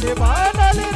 ಉದಿಸಲಿ ಬಾನಲಿ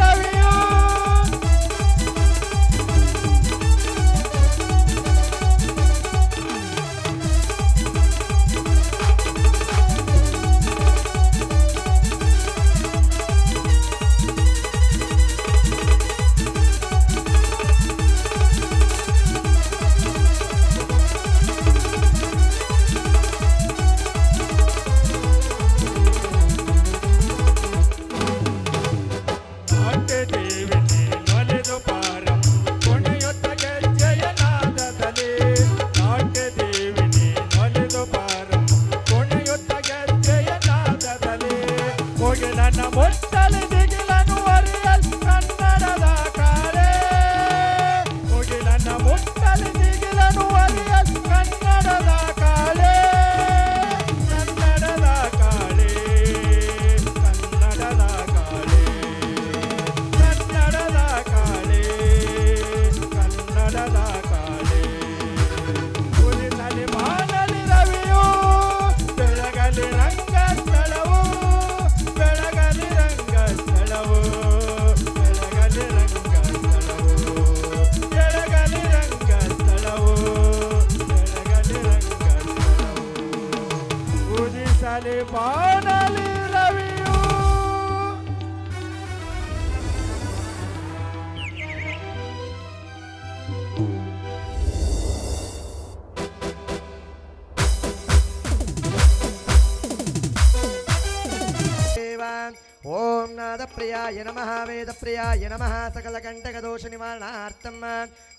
ఓం నాదప్రియాయ నమ వేదప్రియాయ నమ సకలకంటకదోష నివారణార్థం.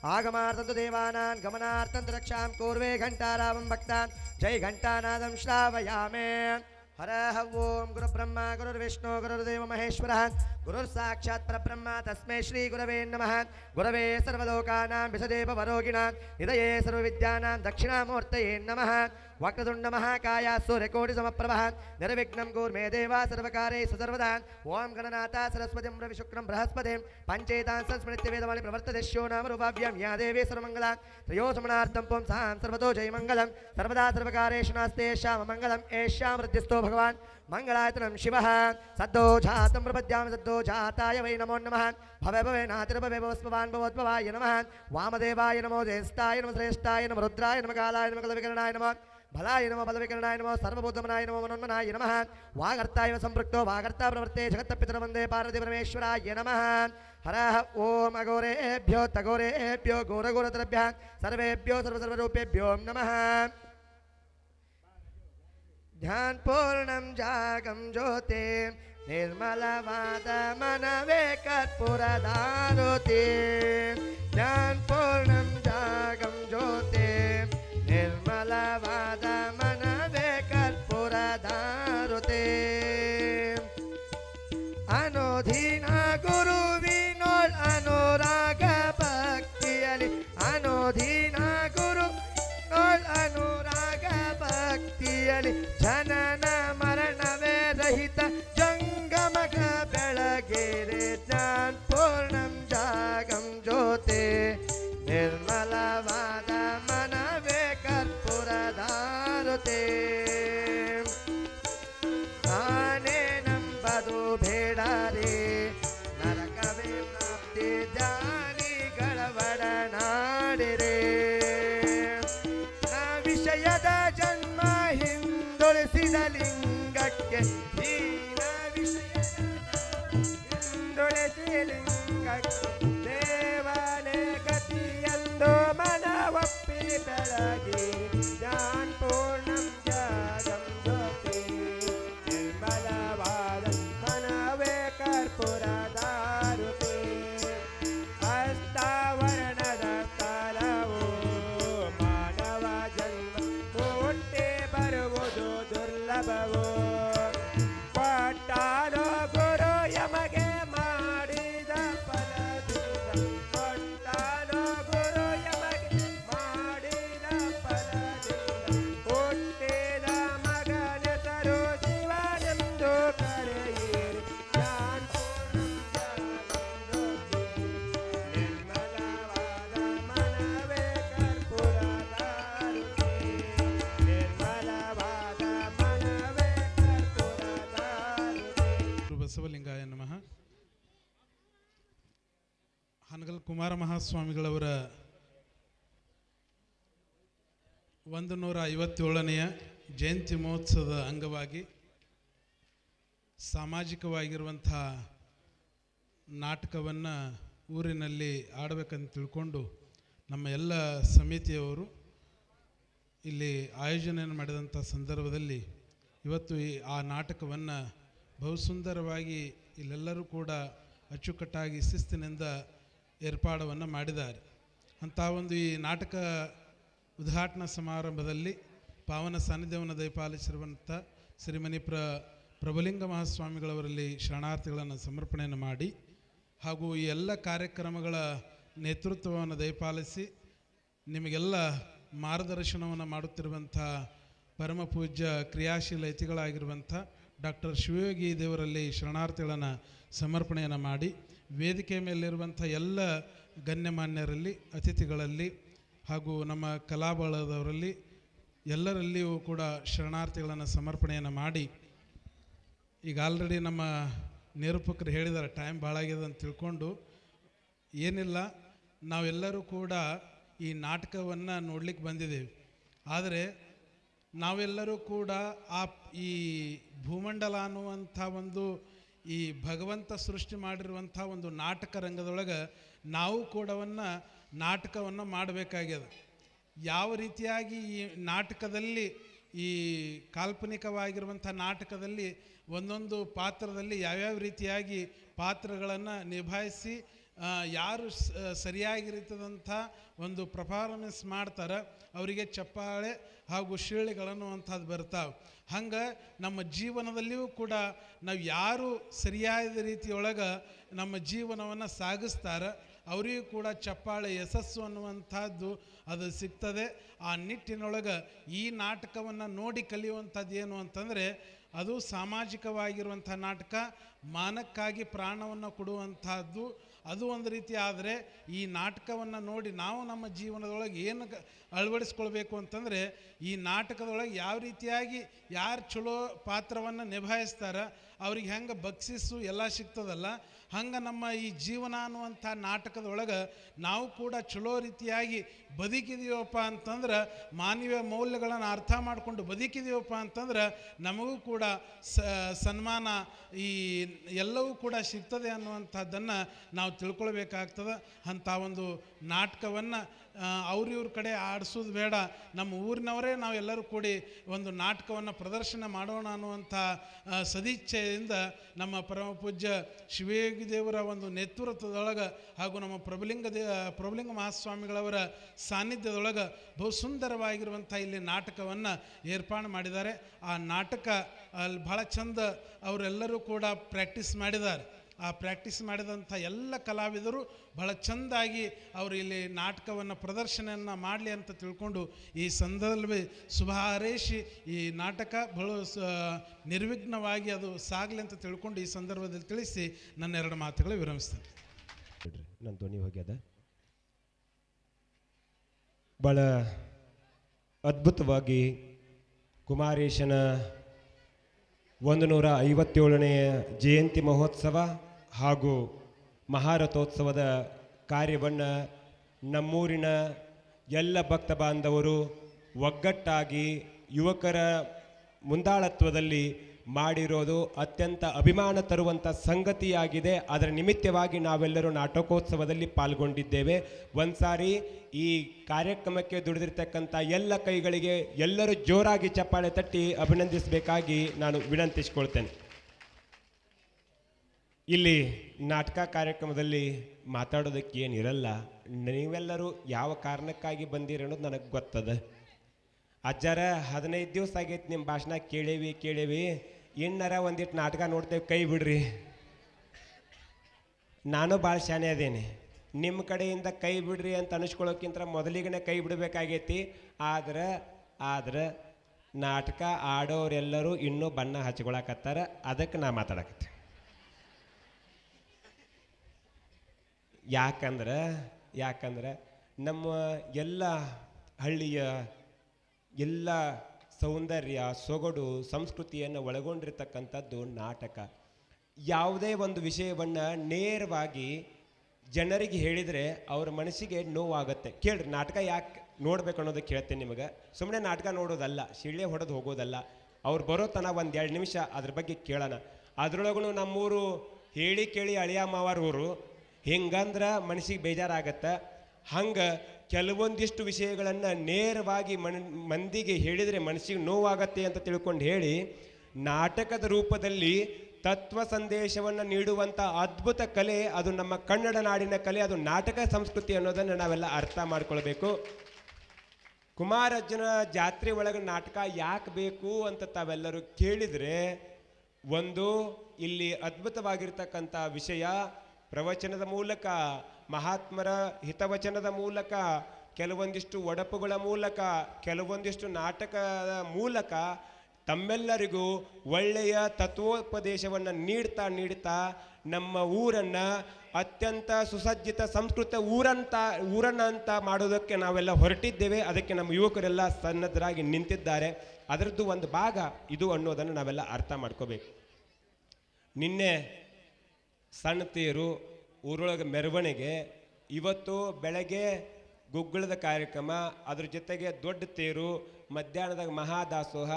ఆగమార్థంతు దేవానాన్ గమనార్థంతు రక్షాం కూర్వే ఘంటారావం భక్తాన్. జై ఘంటానాదం శ్రావయామే. హర ఓం గురుబ్రహ్మ గురుర్విష్ణు గురుర్దేవ మహేశ్వర. గురుర్సాక్షాత్ పరబ్రహ్మ తస్మై శ్రీ గురవే నమ. గురవే సర్వలోకానాం విషదేవ వరోగిణాం. హృదయే సర్వవిద్యానాం దక్షిణామూర్తయే నమ. వక్రతుండ మహాకాయ సూర్యకోటి సమప్రభ నిర్విఘ్నం కూర్మే దేవా సర్వకారే సుసర్వదా ఓం గణనాథ సరస్వతి రవిశుక్రం బృహస్పతి. పంచేతాంసం స్మృత్య వేదమాలి ప్రవర్తతే శో నామ రూపాభ్యం యా దేవే సర్వమంగళ. త్రయోసమనార్థం పుం సాం సర్వతో జయమంగళం సర్వదా సర్వకారేషు నాస్తే శ్యామమంగళం ఏష్యాం వృద్ధిస్థో భగవాన్. మంగళాయతనం శివ. సద్దోజాతం ప్రపద్యాం సద్దోజాతాయ వై నమో నమ. భవే భవే నాతిర్భవే భవస్మవాన్ భవోద్భవాయ నమ. వామదేవాయ నమో జ్యేష్ఠాయ నమ శ్రేష్ఠాయ నమ రుద్రాయ నమ కాలాయ నమ కలవికరణాయ నమ ಬಲಾಯ ನಮ ಬಲವಿಕರಣಾಯ ನಮೋ ಸರ್ವಭೂತಮನಾಯ ನಮೋ ಮನೋನ್ಮನಾಯ ನಮಃ ವಾಗರ್ತಾಯ ಸಂಪೃಕ್ತೋ ವಾಗರ್ತಾ ಪ್ರವೃತ್ತೆ ಜಗತ್ತಪಿತರ ವಂದೇ ಪಾರ್ವತಿ ಪರಮೇಶ್ವರಾಯ ನಮಃ ಹರಃ ಓಂ ಅಘೋರೇಭ್ಯೋ ತಘೋರೇಭ್ಯೋ ಘೋರಘೋರತರಭ್ಯ ಸರ್ವೇಭ್ಯೋ ಸರ್ವಸರ್ವರೂಪೇಭ್ಯೋ ನಮಃ ध्यान पूर्णं जागं ज्योते निर्मलवाद मनवे कर्पूरदारुते ध्यान पूर्णं जागं ज्योते en Malavada. ಮಹಾಸ್ವಾಮಿಗಳವರ ಒಂದು ನೂರ ಐವತ್ತೇಳನೆಯ ಜಯಂತಿ ಮಹೋತ್ಸವದ ಅಂಗವಾಗಿ ಸಾಮಾಜಿಕವಾಗಿರುವಂಥ ನಾಟಕವನ್ನು ಊರಿನಲ್ಲಿ ಆಡಬೇಕಂತ ತಿಳ್ಕೊಂಡು ನಮ್ಮ ಎಲ್ಲ ಸಮಿತಿಯವರು ಇಲ್ಲಿ ಆಯೋಜನೆಯನ್ನು ಮಾಡಿದಂಥ ಸಂದರ್ಭದಲ್ಲಿ ಇವತ್ತು ಈ ಆ ನಾಟಕವನ್ನು ಬಹುಸುಂದರವಾಗಿ ಇಲ್ಲೆಲ್ಲರೂ ಕೂಡ ಅಚ್ಚುಕಟ್ಟಾಗಿ ಶಿಸ್ತಿನಿಂದ ಏರ್ಪಾಡವನ್ನು ಮಾಡಿದ್ದಾರೆ. ಅಂಥ ಒಂದು ಈ ನಾಟಕ ಉದ್ಘಾಟನಾ ಸಮಾರಂಭದಲ್ಲಿ ಪಾವನ ಸಾನ್ನಿಧ್ಯವನ್ನು ದಯಪಾಲಿಸಿರುವಂಥ ಶ್ರೀಮನಿ ಪ್ರ ಪ್ರಭುಲಿಂಗ ಮಹಾಸ್ವಾಮಿಗಳವರಲ್ಲಿ ಶರಣಾರ್ಥಿಗಳನ್ನು ಸಮರ್ಪಣೆಯನ್ನು ಮಾಡಿ ಹಾಗೂ ಈ ಎಲ್ಲ ಕಾರ್ಯಕ್ರಮಗಳ ನೇತೃತ್ವವನ್ನು ದಯಪಾಲಿಸಿ ನಿಮಗೆಲ್ಲ ಮಾರ್ಗದರ್ಶನವನ್ನು ಮಾಡುತ್ತಿರುವಂಥ ಪರಮ ಪೂಜ್ಯ ಕ್ರಿಯಾಶೀಲ ಯತಿಗಳಾಗಿರುವಂಥ ಡಾಕ್ಟರ್ ಶಿವಯೋಗಿ ದೇವರಲ್ಲಿ ಶರಣಾರ್ಥಿಗಳನ್ನು ಸಮರ್ಪಣೆಯನ್ನು ಮಾಡಿ ವೇದಿಕೆ ಮೇಲಿರುವಂಥ ಎಲ್ಲ ಗಣ್ಯಮಾನ್ಯರಲ್ಲಿ, ಅತಿಥಿಗಳಲ್ಲಿ ಹಾಗೂ ನಮ್ಮ ಕಲಾಬಳದವರಲ್ಲಿ ಎಲ್ಲರಲ್ಲಿಯೂ ಕೂಡ ಶರಣಾರ್ಥಿಗಳನ್ನು ಸಮರ್ಪಣೆಯನ್ನು ಮಾಡಿ, ಈಗ ಆಲ್ರೆಡಿ ನಮ್ಮ ನಿರೂಪಕರು ಹೇಳಿದ್ದಾರೆ ಟೈಮ್ ಭಾಳ ಆಗಿದೆ ಅಂತ ತಿಳ್ಕೊಂಡು, ಏನಿಲ್ಲ, ನಾವೆಲ್ಲರೂ ಕೂಡ ಈ ನಾಟಕವನ್ನು ನೋಡ್ಲಿಕ್ಕೆ ಬಂದಿದ್ದೇವೆ. ಆದರೆ ನಾವೆಲ್ಲರೂ ಕೂಡ ಆ ಈ ಭೂಮಂಡಲ ಅನ್ನುವಂಥ ಒಂದು ಈ ಭಗವಂತ ಸೃಷ್ಟಿ ಮಾಡಿರುವಂಥ ಒಂದು ನಾಟಕ ರಂಗದೊಳಗೆ ನಾವು ಕೂಡವನ್ನು ನಾಟಕವನ್ನು ಮಾಡಬೇಕಾಗ್ಯದ. ಯಾವ ರೀತಿಯಾಗಿ ಈ ನಾಟಕದಲ್ಲಿ, ಈ ಕಾಲ್ಪನಿಕವಾಗಿರುವಂಥ ನಾಟಕದಲ್ಲಿ ಒಂದೊಂದು ಪಾತ್ರದಲ್ಲಿ ಯಾವ್ಯಾವ ರೀತಿಯಾಗಿ ಪಾತ್ರಗಳನ್ನು ನಿಭಾಯಿಸಿ ಯಾರು ಸರಿಯಾಗಿರ್ತದಂಥ ಒಂದು ಪರ್ಫಾರ್ಮೆನ್ಸ್ ಮಾಡ್ತಾರೆ, ಅವರಿಗೆ ಚಪ್ಪಾಳೆ ಹಾಗೂ ಶೀಳಿಗಳನ್ನುವಂಥದ್ದು ಬರ್ತಾವೆ. ಹಂಗೆ ನಮ್ಮ ಜೀವನದಲ್ಲಿಯೂ ಕೂಡ ನಾವು ಯಾರು ಸರಿಯಾದ ರೀತಿಯೊಳಗೆ ನಮ್ಮ ಜೀವನವನ್ನು ಸಾಗಿಸ್ತಾರೆ, ಅವರಿಗೂ ಕೂಡ ಚಪ್ಪಾಳೆ ಯಶಸ್ಸು ಅನ್ನುವಂಥದ್ದು ಅದು ಸಿಗ್ತದೆ. ಆ ನಿಟ್ಟಿನೊಳಗೆ ಈ ನಾಟಕವನ್ನು ನೋಡಿ ಕಲಿಯುವಂಥದ್ದು ಏನು ಅಂತಂದರೆ, ಅದು ಸಾಮಾಜಿಕವಾಗಿರುವಂಥ ನಾಟಕ, ಮಾನಕ್ಕಾಗಿ ಪ್ರಾಣವನ್ನು ಕೊಡುವಂಥದ್ದು ಅದು ಒಂದು ರೀತಿ ಆದರೆ ಈ ನಾಟಕವನ್ನು ನೋಡಿ ನಾವು ನಮ್ಮ ಜೀವನದೊಳಗೆ ಏನು ಅಳವಡಿಸ್ಕೊಳ್ಬೇಕು ಅಂತಂದರೆ ಈ ನಾಟಕದೊಳಗೆ ಯಾವ ರೀತಿಯಾಗಿ ಯಾರು ಚಲೋ ಪಾತ್ರವನ್ನು ನಿಭಾಯಿಸ್ತಾರೆ ಅವ್ರಿಗೆ ಹೆಂಗೆ ಬಕ್ಷಿಸು ಎಲ್ಲ ಸಿಗ್ತದಲ್ಲ, ಹಂಗೆ ನಮ್ಮ ಈ ಜೀವನ ಅನ್ನುವಂಥ ನಾಟಕದೊಳಗೆ ನಾವು ಕೂಡ ಚಲೋ ರೀತಿಯಾಗಿ ಬದುಕಿದೀವಪ್ಪ ಅಂತಂದ್ರೆ, ಮಾನವೀಯ ಮೌಲ್ಯಗಳನ್ನು ಅರ್ಥ ಮಾಡಿಕೊಂಡು ಬದುಕಿದೀವಪ್ಪ ಅಂತಂದ್ರೆ, ನಮಗೂ ಕೂಡ ಸನ್ಮಾನ ಈ ಎಲ್ಲವೂ ಕೂಡ ಸಿಗ್ತದೆ ಅನ್ನುವಂಥದ್ದನ್ನು ನಾವು ತಿಳ್ಕೊಳ್ಬೇಕಾಗ್ತದೆ. ಅಂಥ ಒಂದು ನಾಟಕವನ್ನು ಅವ್ರ ಇವ್ರ ಕಡೆ ಆಡಿಸೋದು ಬೇಡ. ನಮ್ಮ ಊರಿನವರೇ ನಾವೆಲ್ಲರೂ ಕೂಡಿ ಒಂದು ನಾಟಕವನ್ನು ಪ್ರದರ್ಶನ ಮಾಡೋಣ ಅನ್ನುವಂಥ ಸದಿಚ್ಛೆಯಿಂದ ನಮ್ಮ ಪರಮ ಪೂಜ್ಯ ಶಿವೇಗಿದೇವರ ಒಂದು ನೇತೃತ್ವದೊಳಗೆ ಹಾಗೂ ನಮ್ಮ ಪ್ರಭುಲಿಂಗ ದೇ ಪ್ರಭುಲಿಂಗ ಮಹಾಸ್ವಾಮಿಗಳವರ ಸಾನ್ನಿಧ್ಯದೊಳಗೆ ಬಹು ಸುಂದರವಾಗಿರುವಂಥ ಇಲ್ಲಿ ನಾಟಕವನ್ನು ಏರ್ಪಾಡು ಮಾಡಿದ್ದಾರೆ. ಆ ನಾಟಕ ಅಲ್ಲಿ ಭಾಳ ಚಂದ ಅವರೆಲ್ಲರೂ ಕೂಡ ಪ್ರಾಕ್ಟೀಸ್ ಮಾಡಿದ್ದಾರೆ. ಆ ಪ್ರಾಕ್ಟೀಸ್ ಮಾಡಿದಂಥ ಎಲ್ಲ ಕಲಾವಿದರು ಬಹಳ ಚೆಂದಾಗಿ ಅವರು ಇಲ್ಲಿ ನಾಟಕವನ್ನು, ಪ್ರದರ್ಶನವನ್ನು ಮಾಡಲಿ ಅಂತ ತಿಳ್ಕೊಂಡು ಈ ಸಂದರ್ಭದಲ್ಲಿ ಶುಭ ಈ ನಾಟಕ ಬಹಳ ನಿರ್ವಿಘ್ನವಾಗಿ ಅದು ಸಾಗಲಿ ಅಂತ ತಿಳ್ಕೊಂಡು ಈ ಸಂದರ್ಭದಲ್ಲಿ ತಿಳಿಸಿ ನನ್ನ ಎರಡು ಮಾತುಗಳು ವಿರಮಿಸ್ತೇನೆ. ನನ್ನ ಧ್ವನಿ ಹೋಗ್ಯದ? ಭಾಳ ಅದ್ಭುತವಾಗಿ ಕುಮಾರೇಶನ ಒಂದು ನೂರ ಐವತ್ತೇಳನೆಯ ಜಯಂತಿ ಮಹೋತ್ಸವ ಹಾಗೂ ಮಹಾರಥೋತ್ಸವದ ಕಾರ್ಯವನ್ನು ನಮ್ಮೂರಿನ ಎಲ್ಲ ಭಕ್ತ ಬಾಂಧವರು ಒಗ್ಗಟ್ಟಾಗಿ ಯುವಕರ ಮುಂದಾಳತ್ವದಲ್ಲಿ ಮಾಡಿರೋದು ಅತ್ಯಂತ ಅಭಿಮಾನ ತರುವಂಥ ಸಂಗತಿಯಾಗಿದೆ. ಅದರ ನಿಮಿತ್ತವಾಗಿ ನಾವೆಲ್ಲರೂ ನಾಟಕೋತ್ಸವದಲ್ಲಿ ಪಾಲ್ಗೊಂಡಿದ್ದೇವೆ. ಒಂದ್ಸಾರಿ ಈ ಕಾರ್ಯಕ್ರಮಕ್ಕೆ ದುಡಿದಿರ್ತಕ್ಕಂಥ ಎಲ್ಲ ಕೈಗಳಿಗೆ ಎಲ್ಲರೂ ಜೋರಾಗಿ ಚಪ್ಪಾಳೆ ತಟ್ಟಿ ಅಭಿನಂದಿಸಬೇಕಾಗಿ ನಾನು ವಿನಂತಿಸಿಕೊಳ್ತೇನೆ. ಇಲ್ಲಿ ನಾಟಕ ಕಾರ್ಯಕ್ರಮದಲ್ಲಿ ಮಾತಾಡೋದಕ್ಕೆ ಏನಿರಲ್ಲ ನೀವೆಲ್ಲರೂ ಯಾವ ಕಾರಣಕ್ಕಾಗಿ ಬಂದಿರಿ ಅನ್ನೋದು ನನಗೆ ಗೊತ್ತದ. ಅಜ್ಜಾರ, ಹದಿನೈದು ದಿವಸ ಆಗೈತೆ ನಿಮ್ಮ ಭಾಷಣ ಕೇಳೇವಿ ಕೇಳೇವಿ. ಇನ್ನರ ಒಂದಿಟ್ಟು ನಾಟಕ ನೋಡ್ತೇವೆ, ಕೈ ಬಿಡ್ರಿ. ನಾನು ಭಾಳ ಶಾನೆ ಅದೇನೆ. ನಿಮ್ಮ ಕಡೆಯಿಂದ ಕೈ ಬಿಡ್ರಿ ಅಂತ ಅನಿಸ್ಕೊಳ್ಳೋಕ್ಕಿಂತ ಮೊದಲಿಗನೇ ಕೈ ಬಿಡಬೇಕಾಗೈತಿ. ಆದ್ರೆ ಆದ್ರೆ ನಾಟಕ ಆಡೋರೆಲ್ಲರೂ ಇನ್ನೂ ಬಣ್ಣ ಹಚ್ಕೊಳಕತ್ತಾರ. ಅದಕ್ಕೆ ನಾ ಮಾತಾಡಕತ್ತೆ ಯಾಕಂದ್ರೆ ಯಾಕಂದ್ರೆ ನಮ್ಮ ಎಲ್ಲ ಹಳ್ಳಿಯ ಎಲ್ಲ ಸೌಂದರ್ಯ, ಸೊಗಡು, ಸಂಸ್ಕೃತಿಯನ್ನು ಒಳಗೊಂಡಿರ್ತಕ್ಕಂಥದ್ದು ನಾಟಕ. ಯಾವುದೇ ಒಂದು ವಿಷಯವನ್ನು ನೇರವಾಗಿ ಜನರಿಗೆ ಹೇಳಿದರೆ ಅವ್ರ ಮನಸ್ಸಿಗೆ ನೋವಾಗುತ್ತೆ. ಕೇಳ್ರಿ, ನಾಟಕ ಯಾಕೆ ನೋಡ್ಬೇಕು ಅನ್ನೋದಕ್ಕೆ ಹೇಳ್ತೀನಿ ನಿಮಗೆ. ಸುಮ್ಮನೆ ನಾಟಕ ನೋಡೋದಲ್ಲ, ಶಿಳ್ಳೆ ಹೊಡೆದು ಹೋಗೋದಲ್ಲ. ಅವ್ರು ಬರೋ ತನ ಒಂದು ಎರಡು ನಿಮಿಷ ಅದ್ರ ಬಗ್ಗೆ ಕೇಳೋಣ. ಅದರೊಳಗೂ ನಮ್ಮೂರು ಹೇಳಿ ಕೇಳಿ ಅಳಿಯ ಮಾವಾರ ಊರು ಹಿಂಗಂದ್ರೆ ಮನಸ್ಸಿಗೆ ಬೇಜಾರಾಗತ್ತೆ. ಹಂಗೆ ಕೆಲವೊಂದಿಷ್ಟು ವಿಷಯಗಳನ್ನು ನೇರವಾಗಿ ಮನ್, ಮಂದಿಗೆ ಹೇಳಿದರೆ ಮನಸ್ಸಿಗೆ ನೋವಾಗತ್ತೆ ಅಂತ ತಿಳ್ಕೊಂಡು ಹೇಳಿ, ನಾಟಕದ ರೂಪದಲ್ಲಿ ತತ್ವ ಸಂದೇಶವನ್ನು ನೀಡುವಂಥ ಅದ್ಭುತ ಕಲೆ ಅದು ನಮ್ಮ ಕನ್ನಡ ನಾಡಿನ ಕಲೆ, ಅದು ನಾಟಕ ಸಂಸ್ಕೃತಿ ಅನ್ನೋದನ್ನು ನಾವೆಲ್ಲ ಅರ್ಥ ಮಾಡ್ಕೊಳ್ಬೇಕು. ಕುಮಾರಜ್ಜನ ಜಾತ್ರೆ ಒಳಗೆ ನಾಟಕ ಯಾಕೆ ಬೇಕು ಅಂತ ತಾವೆಲ್ಲರೂ ಕೇಳಿದರೆ, ಒಂದು, ಇಲ್ಲಿ ಅದ್ಭುತವಾಗಿರ್ತಕ್ಕಂಥ ವಿಷಯ ಪ್ರವಚನದ ಮೂಲಕ, ಮಹಾತ್ಮರ ಹಿತವಚನದ ಮೂಲಕ, ಕೆಲವೊಂದಿಷ್ಟು ಒಡಪುಗಳ ಮೂಲಕ, ಕೆಲವೊಂದಿಷ್ಟು ನಾಟಕದ ಮೂಲಕ ತಮ್ಮೆಲ್ಲರಿಗೂ ಒಳ್ಳೆಯ ತತ್ವೋಪದೇಶವನ್ನು ನೀಡ್ತಾ ನೀಡ್ತಾ ನಮ್ಮ ಊರನ್ನು ಅತ್ಯಂತ ಸುಸಜ್ಜಿತ ಸಂಸ್ಕೃತ ಊರಂತ, ಊರನ್ನಂತ ಮಾಡೋದಕ್ಕೆ ನಾವೆಲ್ಲ ಹೊರಟಿದ್ದೇವೆ. ಅದಕ್ಕೆ ನಮ್ಮ ಯುವಕರೆಲ್ಲ ಸನ್ನದ್ಧರಾಗಿ ನಿಂತಿದ್ದಾರೆ. ಅದರದ್ದು ಒಂದು ಭಾಗ ಇದು ಅನ್ನೋದನ್ನು ನಾವೆಲ್ಲ ಅರ್ಥ ಮಾಡ್ಕೋಬೇಕು. ನಿನ್ನೆ ಸಣ್ಣ ತೇರು ಊರೊಳಗೆ ಮೆರವಣಿಗೆ, ಇವತ್ತು ಬೆಳಗ್ಗೆ ಗುಗ್ಗಳದ ಕಾರ್ಯಕ್ರಮ, ಅದ್ರ ಜೊತೆಗೆ ದೊಡ್ಡ ತೇರು, ಮಧ್ಯಾಹ್ನದಾಗ ಮಹಾದಾಸೋಹ,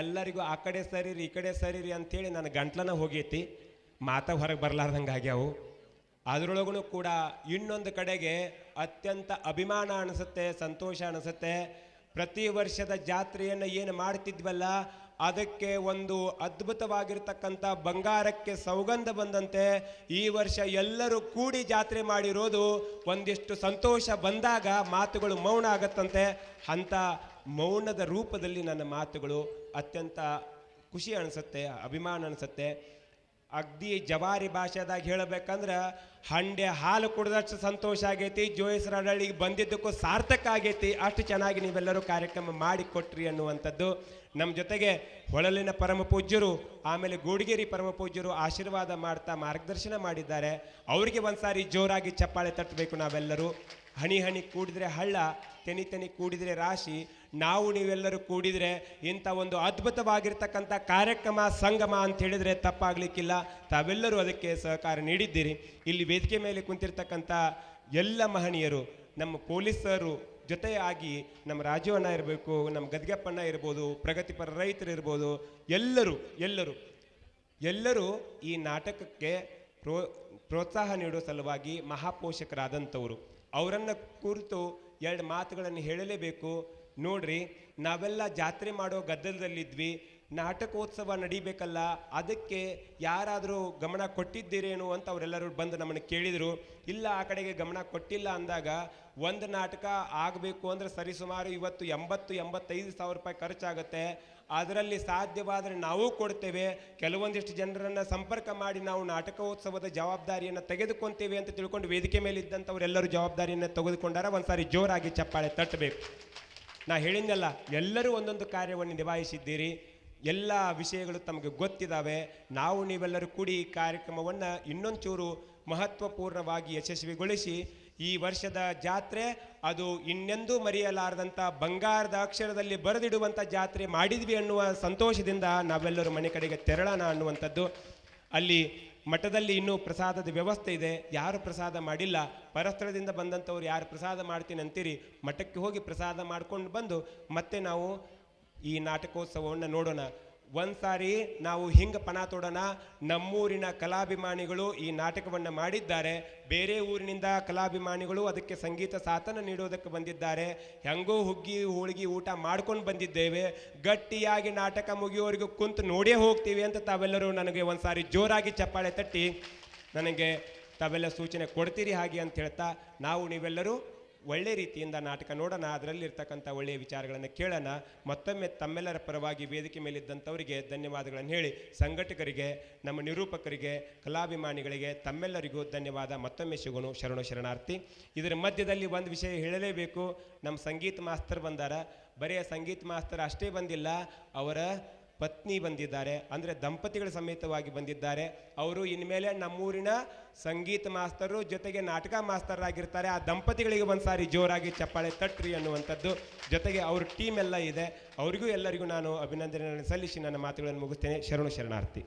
ಎಲ್ಲರಿಗೂ ಆ ಕಡೆ ಸರಿರಿ, ಈ ಕಡೆ ಸರಿರಿ ಅಂಥೇಳಿ ನನ್ನ ಗಂಟ್ಲನ ಹೋಗೈತಿ. ಮಾತ ಹೊರಗೆ ಬರಲಾರ್ದಂಗೆ ಆಗ್ಯಾವು ಅದರೊಳಗೂ ಕೂಡ ಇನ್ನೊಂದು ಕಡೆಗೆ ಅತ್ಯಂತ ಅಭಿಮಾನ ಅನಿಸುತ್ತೆ, ಸಂತೋಷ ಅನಿಸುತ್ತೆ. ಪ್ರತಿ ವರ್ಷದ ಜಾತ್ರೆಯನ್ನು ಏನು ಮಾಡ್ತಿದ್ವಲ್ಲ ಅದಕ್ಕೆ ಒಂದು ಅದ್ಭುತವಾಗಿರ್ತಕ್ಕಂಥ ಬಂಗಾರಕ್ಕೆ ಸೌಗಂಧ ಬಂದಂತೆ ಈ ವರ್ಷ ಎಲ್ಲರೂ ಕೂಡಿ ಜಾತ್ರೆ ಮಾಡಿರೋದು ಒಂದಿಷ್ಟು ಸಂತೋಷ ಬಂದಾಗ ಮಾತುಗಳು ಮೌನ ಆಗತ್ತಂತೆ. ಅಂಥ ಮೌನದ ರೂಪದಲ್ಲಿ ನನ್ನ ಮಾತುಗಳು ಅತ್ಯಂತ ಖುಷಿ ಅನಿಸುತ್ತೆ, ಅಭಿಮಾನ ಅನಿಸುತ್ತೆ. ಅಗ್ದಿ ಜವಾರಿ ಭಾಷೆದಾಗ ಹೇಳಬೇಕಂದ್ರೆ ಹಂಡೆ ಹಾಲು ಕುಡಿದಷ್ಟು ಸಂತೋಷ ಆಗೈತಿ ಜೋಯಿಸರಹಳ್ಳಿಗೆ ಬಂದಿದ್ದಕ್ಕೂ ಸಾರ್ಥಕ ಆಗೈತಿ. ಅಷ್ಟು ಚೆನ್ನಾಗಿ ನೀವೆಲ್ಲರೂ ಕಾರ್ಯಕ್ರಮ ಮಾಡಿಕೊಟ್ರಿ ಅನ್ನುವಂಥದ್ದು. ನಮ್ಮ ಜೊತೆಗೆ ಹೊಳಲಿನ ಪರಮ ಪೂಜ್ಯರು, ಆಮೇಲೆ ಗೋಡಿಗೇರಿ ಪರಮ ಪೂಜ್ಯರು ಆಶೀರ್ವಾದ ಮಾಡ್ತಾ ಮಾರ್ಗದರ್ಶನ ಮಾಡಿದ್ದಾರೆ. ಅವರಿಗೆ ಒಂದ್ಸಾರಿ ಜೋರಾಗಿ ಚಪ್ಪಾಳೆ ತಟ್ಟಬೇಕು ನಾವೆಲ್ಲರೂ. ಹನಿ ಹನಿ ಕೂಡಿದ್ರೆ ಹಳ್ಳ, ತೆನಿ ತೆನಿ ಕೂಡಿದರೆ ರಾಶಿ. ನಾವು ನೀವೆಲ್ಲರೂ ಕೂಡಿದರೆ ಇಂಥ ಒಂದು ಅದ್ಭುತವಾಗಿರ್ತಕ್ಕಂಥ ಕಾರ್ಯಕ್ರಮ, ಸಂಗಮ ಅಂತ ಹೇಳಿದರೆ ತಪ್ಪಾಗಲಿಕ್ಕಿಲ್ಲ. ತಾವೆಲ್ಲರೂ ಅದಕ್ಕೆ ಸಹಕಾರ ನೀಡಿದ್ದೀರಿ. ಇಲ್ಲಿ ವೇದಿಕೆ ಮೇಲೆ ಕುಂತಿರ್ತಕ್ಕಂಥ ಎಲ್ಲ ಮಹನೀಯರು, ನಮ್ಮ ಪೊಲೀಸರು ಜೊತೆಯಾಗಿ ನಮ್ಮ ರಾಜೀವಣ್ಣ ಇರಬೇಕು, ನಮ್ಮ ಗದ್ಗಪ್ಪಣ್ಣ ಇರ್ಬೋದು, ಪ್ರಗತಿಪರ ರೈತರು ಇರ್ಬೋದು, ಎಲ್ಲರೂ ಎಲ್ಲರೂ ಎಲ್ಲರೂ ಈ ನಾಟಕಕ್ಕೆ ಪ್ರೋ, ಪ್ರೋತ್ಸಾಹ ನೀಡೋ ಸಲುವಾಗಿ ಮಹಾಪೋಷಕರಾದಂಥವರು. ಅವರನ್ನು ಕುರಿತು ಎರಡು ಮಾತುಗಳನ್ನು ಹೇಳಲೇಬೇಕು. ನೋಡ್ರಿ, ನಾವೆಲ್ಲ ಜಾತ್ರೆ ಮಾಡೋ ಗದ್ದಲದಲ್ಲಿದ್ವಿ. ನಾಟಕೋತ್ಸವ ನಡಿಬೇಕಲ್ಲ, ಅದಕ್ಕೆ ಯಾರಾದರೂ ಗಮನ ಕೊಟ್ಟಿದ್ದೀರೇನು ಅಂತ ಅವರೆಲ್ಲರೂ ಬಂದು ನಮ್ಮನ್ನು ಕೇಳಿದರು. ಇಲ್ಲ, ಆ ಕಡೆಗೆ ಗಮನ ಕೊಟ್ಟಿಲ್ಲ ಅಂದಾಗ ಒಂದು ನಾಟಕ ಆಗಬೇಕು ಅಂದ್ರೆ ಸರಿಸುಮಾರು ಇವತ್ತು ಎಂಬತ್ತು, ಎಂಬತ್ತೈದು ಸಾವಿರ ರೂಪಾಯಿ ಖರ್ಚಾಗುತ್ತೆ. ಅದರಲ್ಲಿ ಸಾಧ್ಯವಾದರೆ ನಾವು ಕೊಡ್ತೇವೆ. ಕೆಲವೊಂದಿಷ್ಟು ಜನರನ್ನು ಸಂಪರ್ಕ ಮಾಡಿ ನಾವು ನಾಟಕೋತ್ಸವದ ಜವಾಬ್ದಾರಿಯನ್ನು ತೆಗೆದುಕೊಂತೇವೆ ಅಂತ ತಿಳ್ಕೊಂಡು ವೇದಿಕೆ ಮೇಲೆ ಇದ್ದಂಥವರೆಲ್ಲರೂ ಜವಾಬ್ದಾರಿಯನ್ನು ತೆಗೆದುಕೊಂಡಾರ. ಒಂದ್ಸಾರಿ ಜೋರಾಗಿ ಚಪ್ಪಾಳೆ ತಟ್ಟಬೇಕು. ನಾ ಹೇಳಿದ್ನಲ್ಲ, ಎಲ್ಲರೂ ಒಂದೊಂದು ಕಾರ್ಯವನ್ನು ನಿಭಾಯಿಸಿದ್ದೀರಿ. ಎಲ್ಲ ವಿಷಯಗಳು ತಮಗೆ ಗೊತ್ತಿದ್ದಾವೆ ನಾವು ನೀವೆಲ್ಲರೂ ಕೂಡಿ ಈ ಕಾರ್ಯಕ್ರಮವನ್ನು ಇನ್ನೊಂಚೂರು ಮಹತ್ವಪೂರ್ಣವಾಗಿ ಯಶಸ್ವಿಗೊಳಿಸಿ ಈ ವರ್ಷದ ಜಾತ್ರೆ ಅದು ಇನ್ನೆಂದೂ ಮರೆಯಲಾರದಂಥ ಬಂಗಾರದ ಅಕ್ಷರದಲ್ಲಿ ಬರೆದಿಡುವಂಥ ಜಾತ್ರೆ ಮಾಡಿದ್ವಿ ಅನ್ನುವ ಸಂತೋಷದಿಂದ ನಾವೆಲ್ಲರೂ ಮನೆ ಕಡೆಗೆ ತೆರಳೋಣ ಅನ್ನುವಂಥದ್ದು. ಅಲ್ಲಿ ಮಠದಲ್ಲಿ ಇನ್ನೂ ಪ್ರಸಾದದ ವ್ಯವಸ್ಥೆ ಇದೆ. ಯಾರು ಪ್ರಸಾದ ಮಾಡಿಲ್ಲ? ಪರಸ್ಥಳದಿಂದ ಬಂದಂಥವ್ರು ಯಾರು ಪ್ರಸಾದ ಮಾಡ್ತೀನಿ ಅಂತೀರಿ? ಮಠಕ್ಕೆ ಹೋಗಿ ಪ್ರಸಾದ ಮಾಡ್ಕೊಂಡು ಬಂದು ಮತ್ತೆ ನಾವು ಈ ನಾಟಕೋತ್ಸವವನ್ನು ನೋಡೋಣ. ಒಂದು ಸಾರಿ ನಾವು ಹಿಂಗೆ ಪಣ ತೊಡೋಣ. ನಮ್ಮೂರಿನ ಕಲಾಭಿಮಾನಿಗಳು ಈ ನಾಟಕವನ್ನು ಮಾಡಿದ್ದಾರೆ. ಬೇರೆ ಊರಿನಿಂದ ಕಲಾಭಿಮಾನಿಗಳು ಅದಕ್ಕೆ ಸಂಗೀತ ಸಾಥನ ನೀಡೋದಕ್ಕೆ ಬಂದಿದ್ದಾರೆ. ಹೆಂಗೋ ಹುಗ್ಗಿ ಹೋಳಿಗೆ ಊಟ ಮಾಡ್ಕೊಂಡು ಬಂದಿದ್ದೇವೆ. ಗಟ್ಟಿಯಾಗಿ ನಾಟಕ ಮುಗಿಯೋವರೆಗೂ ಕುಂತು ನೋಡೇ ಹೋಗ್ತೀವಿ ಅಂತ ತಾವೆಲ್ಲರೂ ನನಗೆ ಒಂದು ಸಾರಿ ಜೋರಾಗಿ ಚಪ್ಪಾಳೆ ತಟ್ಟಿ. ನನಗೆ ತಾವೆಲ್ಲ ಸೂಚನೆ ಕೊಡ್ತೀರಿ ಹಾಗೆ ಅಂತ ಹೇಳ್ತಾ, ನಾವು ನೀವೆಲ್ಲರೂ ಒಳ್ಳೆ ರೀತಿಯಿಂದ ನಾಟಕ ನೋಡೋಣ, ಅದರಲ್ಲಿರ್ತಕ್ಕಂಥ ಒಳ್ಳೆಯ ವಿಚಾರಗಳನ್ನು ಕೇಳೋಣ, ಮತ್ತೊಮ್ಮೆ ತಮ್ಮೆಲ್ಲರ ಪರವಾಗಿ ವೇದಿಕೆ ಮೇಲಿದ್ದಂಥವರಿಗೆ ಧನ್ಯವಾದಗಳನ್ನು ಹೇಳಿ, ಸಂಘಟಕರಿಗೆ, ನಮ್ಮ ನಿರೂಪಕರಿಗೆ, ಕಲಾಭಿಮಾನಿಗಳಿಗೆ, ತಮ್ಮೆಲ್ಲರಿಗೂ ಧನ್ಯವಾದ. ಮತ್ತೊಮ್ಮೆ ಸಿಗೋನು ಶರಣು ಶರಣಾರ್ಥಿ. ಇದರ ಮಧ್ಯದಲ್ಲಿ ಒಂದು ವಿಷಯ ಹೇಳಲೇಬೇಕು. ನಮ್ಮ ಸಂಗೀತ ಮಾಸ್ತರ್ ಬಂದಾರ. ಬರೆಯ ಸಂಗೀತ ಮಾಸ್ತರ್ ಅಷ್ಟೇ ಬಂದಿಲ್ಲ. ಅವರ ಪತ್ನಿ ಬಂದಿದ್ದಾರೆ, ಅಂದರೆ ದಂಪತಿಗಳ ಸಮೇತವಾಗಿ ಬಂದಿದ್ದಾರೆ. ಅವರು ಇನ್ಮೇಲೆ ನಮ್ಮೂರಿನ ಸಂಗೀತ ಮಾಸ್ತರು ಜೊತೆಗೆ ನಾಟಕ ಮಾಸ್ತರಾಗಿರ್ತಾರೆ. ಆ ದಂಪತಿಗಳಿಗೆ ಒಂದ್ಸಾರಿ ಜೋರಾಗಿ ಚಪ್ಪಾಳೆ ತಟ್ರಿ ಅನ್ನುವಂಥದ್ದು ಜೊತೆಗೆ ಅವ್ರ ಟೀಮ್ ಎಲ್ಲ ಇದೆ. ಅವರಿಗೂ ಎಲ್ಲರಿಗೂ ನಾನು ಅಭಿನಂದನೆಗಳನ್ನು ಸಲ್ಲಿಸಿ ನನ್ನ ಮಾತುಗಳನ್ನು ಮುಗಿಸ್ತೇನೆ. ಶರಣು ಶರಣಾರ್ಥಿ.